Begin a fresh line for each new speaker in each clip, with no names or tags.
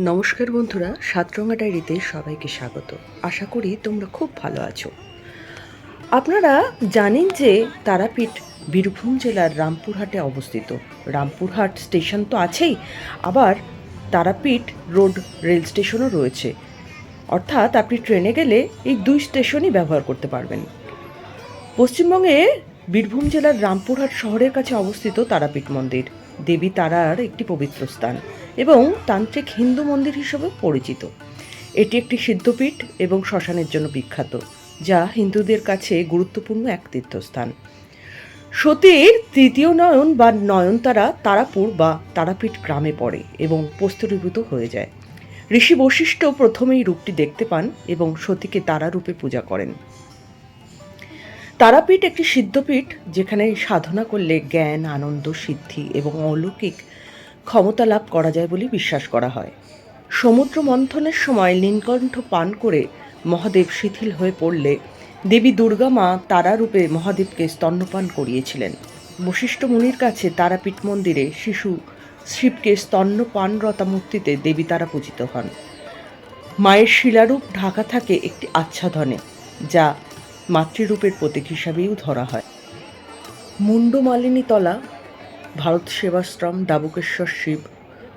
নমস্কার বন্ধুরা, সাতরঙা ডায়েরিতে সবাইকে স্বাগত। আশা করি তোমরা খুব ভালো আছো। আপনারা জানেন যে তারাপীঠ বীরভূম জেলার রামপুরহাটে অবস্থিত। রামপুরহাট স্টেশন তো আছেই, আবার তারাপীঠ রোড রেল স্টেশনও রয়েছে। অর্থাৎ আপনি ট্রেনে গেলে এই দুই স্টেশনই ব্যবহার করতে পারবেন। পশ্চিমবঙ্গে বীরভূম জেলার রামপুরহাট শহরের কাছে অবস্থিত তারাপীঠ মন্দির। দেবী তারার একটি পবিত্র স্থান এবং তান্ত্রিক হিন্দু মন্দির হিসেবে পরিচিত। এটি একটি সিদ্ধপীঠ এবং শ্মশানের জন্য বিখ্যাত, যা হিন্দুদের কাছে গুরুত্বপূর্ণ এক তীর্থস্থান। সতীর তৃতীয় নয়ন বা নয়নতারা তারাপুর বা তারাপীঠ গ্রামে পড়ে এবং প্রস্তরীভূত হয়ে যায়। ঋষি বশিষ্ঠ প্রথমেই রূপটি দেখতে পান এবং সতীকে তারা রূপে পূজা করেন। তারাপীঠ একটি সিদ্ধপীঠ যেখানে সাধনা করলে জ্ঞান, আনন্দ, সিদ্ধি এবং অলৌকিক ক্ষমতা লাভ করা যায় বলে বিশ্বাস করা হয়। সমুদ্র মন্থনের সময় নীলকণ্ঠ পান করে মহাদেব শিথিল হয়ে পড়লে দেবী দুর্গা মা তারারূপে মহাদেবকে স্তন্যপান করিয়েছিলেন। বশিষ্ঠ মুনির কাছে তারাপীঠ মন্দিরে শিশু শিবকে স্তন্যপানরতা মূর্তিতে দেবী তারা পূজিত হন। মায়ের শিলারূপ ঢাকা থাকে একটি আচ্ছাদনে, যা মাতৃরূপের প্রতীক হিসাবেও ধরা হয়। মুন্ডমালিনী তলা, ভারত সেবাশ্রম ডাবুকেশ্বর শিব,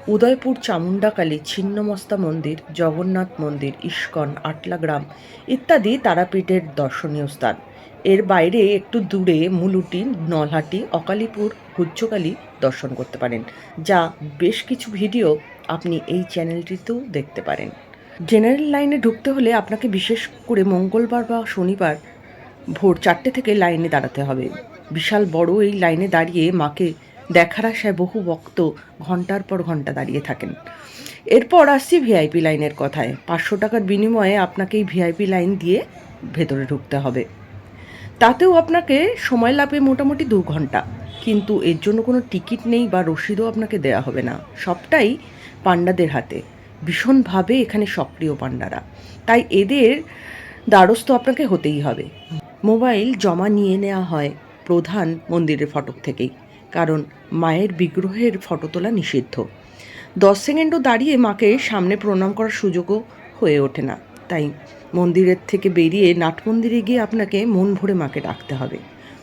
উদয়পুর চামুণ্ডাকালী, ছিন্নমস্তা মন্দির, জগন্নাথ মন্দির, ইস্কন, আটলা গ্রাম ইত্যাদি তারাপীঠের দর্শনীয় স্থান। এর বাইরে একটু দূরে মুলুটি, নলহাটি, অকালীপুর, গুজ্জকালী দর্শন করতে পারেন। যা বেশ কিছু ভিডিও আপনি এই চ্যানেলটিতেও দেখতে পারেন। জেনারেল লাইনে ঢুকতে হলে আপনাকে বিশেষ করে মঙ্গলবার বা শনিবার ভোর চারটে থেকে লাইনে দাঁড়াতে হবে। বিশাল বড় এই লাইনে দাঁড়িয়ে মাকে দেখার আশায় বহু ভক্ত ঘণ্টার পর ঘণ্টা দাঁড়িয়ে থাকেন। এরপর আসছি ভিআইপি লাইনের কথায়। পাঁচশো টাকার বিনিময়ে আপনাকে এই ভিআইপি লাইন দিয়ে ভেতরে ঢুকতে হবে। তাতেও আপনাকে সময় লাগবে মোটামুটি দু ঘণ্টা কিন্তু এর জন্য কোনো টিকিট নেই বা রসিদও আপনাকে দেয়া হবে না। সবটাই পাণ্ডাদের হাতে। ভীষণভাবে এখানে সক্রিয় পাণ্ডারা। তাই এদের দ্বারস্থ আপনাকে হতেই হবে। মোবাইল জমা নিয়ে নেওয়া হয় প্রধান মন্দিরের ফটক থেকেই, কারণ মায়ের বিগ্রহের ফটো তোলা নিষিদ্ধ। দশ সেকেন্ডও দাঁড়িয়ে মাকে সামনে প্রণাম করার সুযোগও হয়ে ওঠে না। তাই মন্দিরের থেকে বেরিয়ে নাট মন্দিরে গিয়ে আপনাকে মন ভরে মাকে ডাকতে হবে।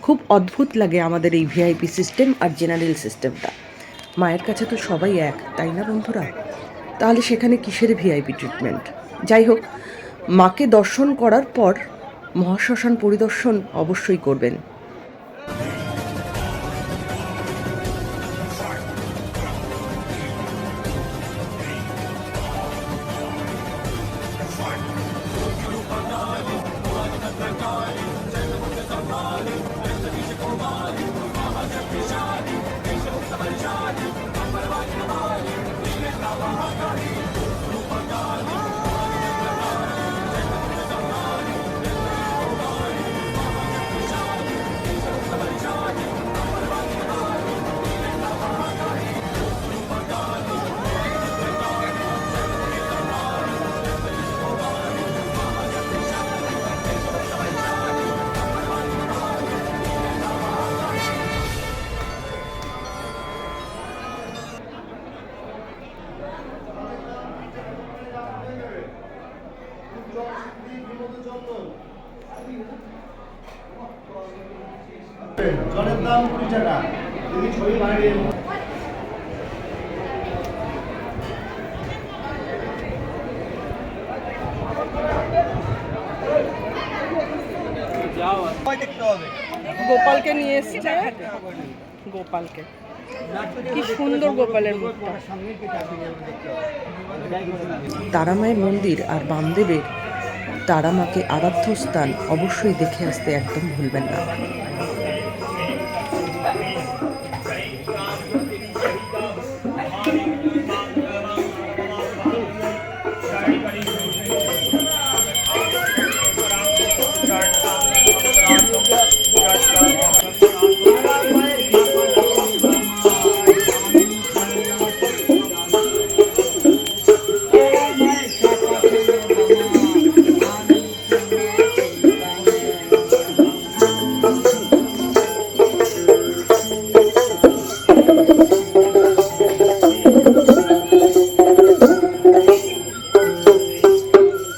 খুব অদ্ভুত লাগে আমাদের এই ভিআইপি সিস্টেম আর জেনারেল সিস্টেমটা মায়ের কাছে তো সবাই এক, তাই না বন্ধুরা? তাহলে সেখানে কিসের ভিআইপি ট্রিটমেন্ট যাই হোক মাকে দর্শন করার পর মহাশ্মশান পরিদর্শন অবশ্যই করবেন।
জলের দাম কুড়ি টাকা। যদি ছবি বাইরে
গোপালকে নিয়ে এসছে। গোপালকে। কি সুন্দর গোপালের
তারামায়ের মন্দির আর বামদেবের তারামাকে আরাধ্য স্থান অবশ্যই দেখে আসতে একদম ভুলবেন না।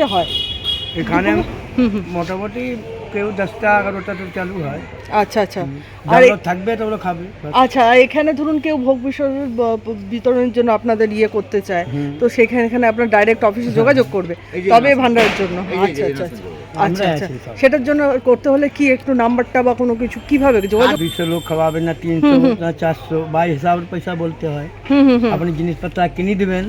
থেকে হয়।
এখানে মোটামুটি কেউ দশটা এগারোটা তো চালু হয়।
আচ্ছা আচ্ছা। আর
থাকবে ওরা খাবে
আচ্ছা এখানে ধরুন কেউ ভোগ বিসর্জন বিতরণের জন্য আপনাদের ইয়ে করতে চায় তো সেখানে এখানে আপনার ডাইরেক্ট অফিসে যোগাযোগ করবে। তবে ভান্ডারের জন্য। আচ্ছা আচ্ছা আচ্ছা আচ্ছা। সেটার জন্য করতে হলে কি একটু নাম্বারটা বা কোনো কিছু কীভাবে যোগাযোগ
দুইশো লোক খাওয়াবে না তিনশো না চারশো বা হিসাবের পয়সা বলতে হয়। আপনি জিনিসপত্র কিনে দিবেন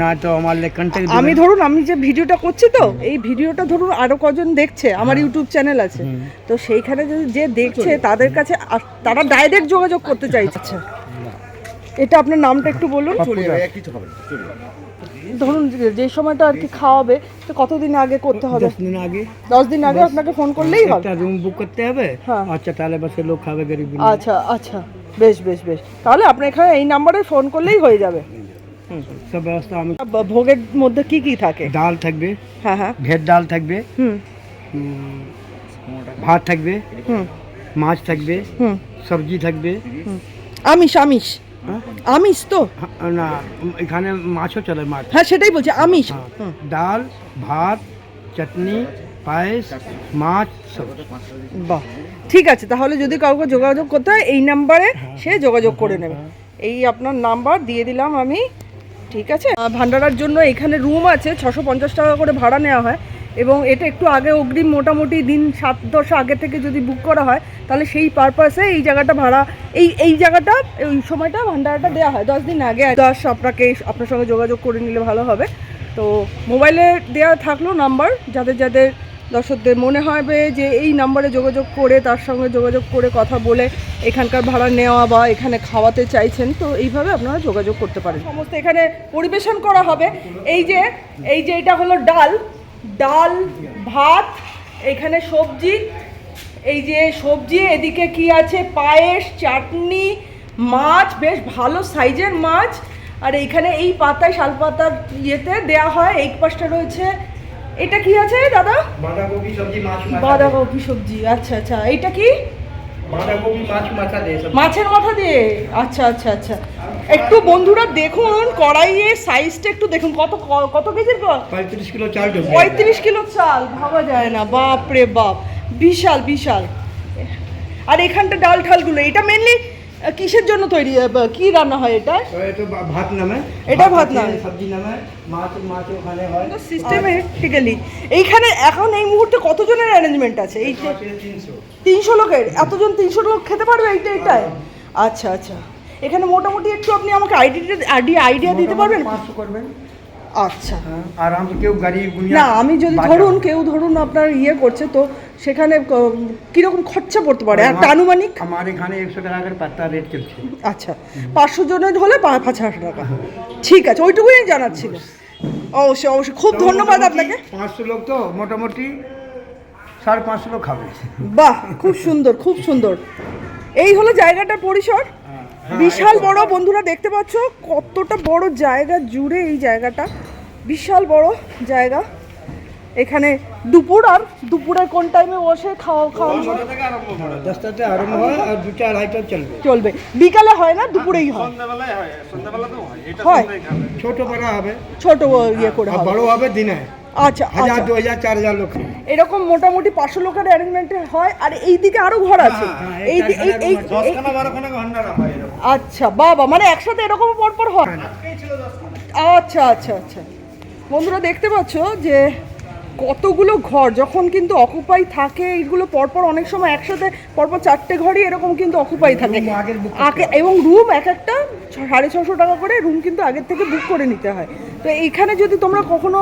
না তো আমার কন্ট্যাক্ট
আমি ধরুন আমি যে ভিডিওটা করছি তো এই ভিডিওটা ধরুন আরও কজন দেখছে আমার ইউটিউব চ্যানেল আছে। তো সেইখানে যদি যে দেখছে তাদের কাছে আ- তারা ডাইরেক্ট যোগাযোগ করতে চাইছে। আচ্ছা। এটা আপনার নামটা একটু বলুন ধরুন যে- সময়টা আর কি খাওয়াবে তো কতদিন আগে করতে হবে?
দশ দিন আগে।
দশ দিন আগে আপনাকে ফোন করলেই হবে?
একটা রুম বুক করতে হবে।
হ্যাঁ।
আচ্ছা তাহলে বাসে লোক খাবে গরিব
আচ্ছা আচ্ছা। বেশ বেশ বেশ। তাহলে আপনার এখানে এই নাম্বারে ফোন করলেই হয়ে যাবে।
সব ব্যবস্থা আমি
ভোগের মধ্যে কি কি থাকে?
ডাল থাকবে।
হ্যাঁ হ্যাঁ।
ভেট ডাল থাকবে।
হুম।
ভাত থাকবে।
হুম।
মাছ থাকবে
হুম।
সবজি থাকবে।
আমিষ আমিষ।
হ্যাঁ?
আমিষ তো।
হ্যাঁ, না এখানে মাছও চলে মাছ।
হ্যাঁ সেটাই বলছি আমিষ।
হ্যাঁ। ডাল ভাত চাটনি পায়েস মাছ সব।
বাহ ঠিক আছে তাহলে যদি কাউকে যোগাযোগ করতে হয় এই নাম্বারে সে যোগাযোগ করে নেবে। এই আপনার নাম্বার দিয়ে দিলাম আমি ঠিক আছে? ভান্ডারার জন্য এখানে রুম আছে ছশো পঞ্চাশ টাকা করে ভাড়া নেওয়া হয়। এবং এটা একটু আগে অগ্রিম মোটামুটি দিন সাত দশ আগে থেকে যদি বুক করা হয়, তাহলে সেই পারপাসে এই জায়গাটা ভাড়া, এই এই জায়গাটা ওই সময়টা ভান্ডারাটা দেওয়া হয়, দশ দিন আগে দশ, আপনাকে, আপনার সঙ্গে যোগাযোগ করে নিলে ভালো হবে। তো মোবাইলে দেওয়া থাকল নাম্বার যাদের যাদের দর্শকদের মনে হবে যে এই নাম্বারে যোগাযোগ করে, তার সঙ্গে যোগাযোগ করে কথা বলে এখানকার ভাড়া নেওয়া বা এখানে খাওয়াতে চাইছেন, তো এইভাবে আপনারা যোগাযোগ করতে পারেন। সমস্ত এখানে পরিবেশন করা হবে। এই যে এই যে এটা হলো ডাল ডাল ভাত এখানে সবজি। এই যে সবজি এদিকে কি আছে? পায়েস চাটনি মাছ বেশ ভালো সাইজের মাছ। আর এইখানে এই পাতায় শাল পাতার ইয়েতে দেওয়া হয়। এই পাশটা রয়েছে এটা কি আছে দাদা?
বাঁধাকপি সবজি মাছ
বাঁধাকপি সবজি আচ্ছা আচ্ছা। এটা কি? মাছের মাথা দিয়ে? আচ্ছা আচ্ছা আচ্ছা। একটু বন্ধুরা দেখুন কড়াইয়ের সাইজটা একটু দেখুন। কত কত কেজির
পঁয়ত্রিশ কিলো চাল
পঁয়ত্রিশ কিলো চাল ভাবা যায় না। বাপ রে বাপ বিশাল বিশাল। আর এখানটা ডাল ঠালগুলো এটা মেনলি কিসের জন্য তৈরি কি রান্না হয় এটা?
তো এটা বা- ভাত নামে।
এটা ভাত নামে।
সবজি নামে মাছ মাছ ওখানে হয়।
সিস্টেমেটিক্যালি এইখানে এখন এই মুহূর্তে কতজনের অ্যারেঞ্জমেন্ট আছে? এই
তিনশো
তিনশো। লোকের? এতজন তিনশো লোক খেতে পারবে এইটা এটাই আচ্ছা আচ্ছা। এখানে মোটামুটি একটু আপনি আমাকে আইডিয়া আইডিয়া দিতে পারবেন?
পাঁচশো করবেন।
আচ্ছা।
হ্যাঁ, আর আমি কেউ গাড়ি
না আমি যদি ধরুন কেউ ধরুন আপনার ইয়ে করছে তো সেখানে কীরকম খরচা পড়তে পারে? একটা আনুমানিক?
আমার এখানে একশো টাকা করে পাত্তা রেট চলছে।
আচ্ছা পাঁচশো জনের হলে পাঁচ হাজার টাকা। ঠিক আছে ওইটুকুই জানাচ্ছিল। অবশ্যই অবশ্যই খুব ধন্যবাদ আপনাকে।
পাঁচশো লোক তো মোটামুটি সাড়ে পাঁচশো লোক খাবে।
বাহ খুব সুন্দর খুব সুন্দর। এই হলো জায়গাটার পরিসর। বিশাল বড় বন্ধুরা দেখতে পাচ্ছ কতটা বড় জায়গা জুড়ে এই জায়গাটা। বিশাল বড় জায়গা। এখানে দুপুর আর দুপুরে কোন টাইমে বসে খাওয়া খাওয়া
দশটাতে আরম্ভ হয় আর দুটা আড়াইটা চলবে।
চলবে। বিকালে হয় না দুপুরেই হয়?
হয় হয়।
হয়?
ছোট বড় হবে।
ছোট ইয়ে করে হবে।
বড় হবে দিনে।
আচ্ছা
হাজার
আচ্ছা
দু হাজার চার হাজার লোক।
এরকম মোটামুটি পাঁচশো লোকের অ্যারেঞ্জমেন্ট হয় আর এই দিকে আরও ঘর আছে।
হ্যাঁ,
এই দি- এই এই
হয়
আচ্ছা বাবা মানে একসাথে এরকম পরপর হয়? আচ্ছা আচ্ছা আচ্ছা। বন্ধুরা দেখতে পাচ্ছ যে কতগুলো ঘর যখন কিন্তু অকুপাই থাকে এইগুলো পরপর অনেক সময় একসাথে পরপর চারটে ঘরই এরকম কিন্তু অকুপাই থাকে। আগে এবং রুম এক একটা সাড়ে ছশো টাকা করে রুম কিন্তু আগের থেকে বুক করে নিতে হয়। তো এইখানে যদি তোমরা কখনো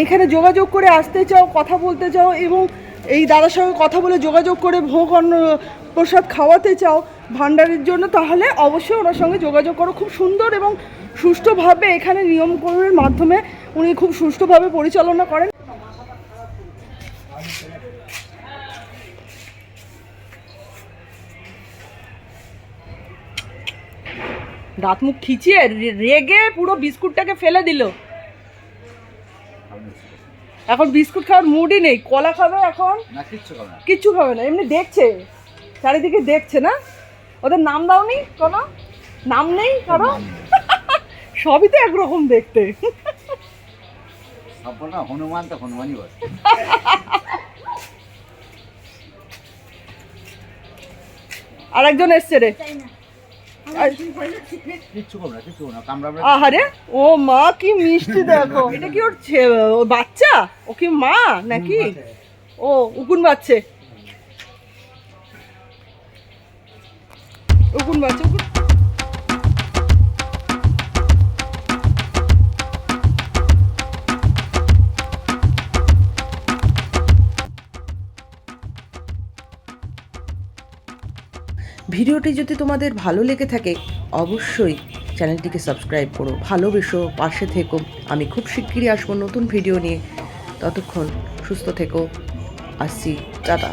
এইখানে যোগাযোগ করে আসতে চাও কথা বলতে চাও এবং এই দাদার সঙ্গে কথা বলে যোগাযোগ করে ভোগ অন্ন প্রসাদ খাওয়াতে চাও ভান্ডারের জন্য তাহলে অবশ্যই ওনার সঙ্গে যোগাযোগ করো। খুব সুন্দর এবং সুষ্ঠুভাবে এখানে নিয়মকরণের মাধ্যমে উনি খুব সুষ্ঠুভাবে পরিচালনা করেন। দাঁত মুখ খিচিয়ে রেগে পুরো বিস্কুটটাকে ফেলে দিল। এখন বিস্কুট খাওয়ার মুডই নেই। কলা খাবে এখন?
কিচ্ছু খাবে না।
এমনি দেখছে। চারিদিকে দেখছে না? ওদের নাম দাওনি? কোনো নাম নেই কারও? সবই তো একরকম দেখতে।
না হনুমান তো হনুমানই বলে।
আর একজন এসছে রে। আহারে ও মা কি মিষ্টি দেখো। এটা কি ওর ছে- ওর বাচ্চা? ও কি মা নাকি? ও উকুন বাচ্চে। উকুন বাচ্চা উকুন
ভিডিওটি যদি তোমাদের ভালো লেগে থাকে, অবশ্যই চ্যানেলটিকে সাবস্ক্রাইব করো, ভালোবেসো, পাশে থেকো। আমি খুব শিগগিরই আসব নতুন ভিডিও নিয়ে। ততক্ষণ সুস্থ থেকো। আসছি, টাটা।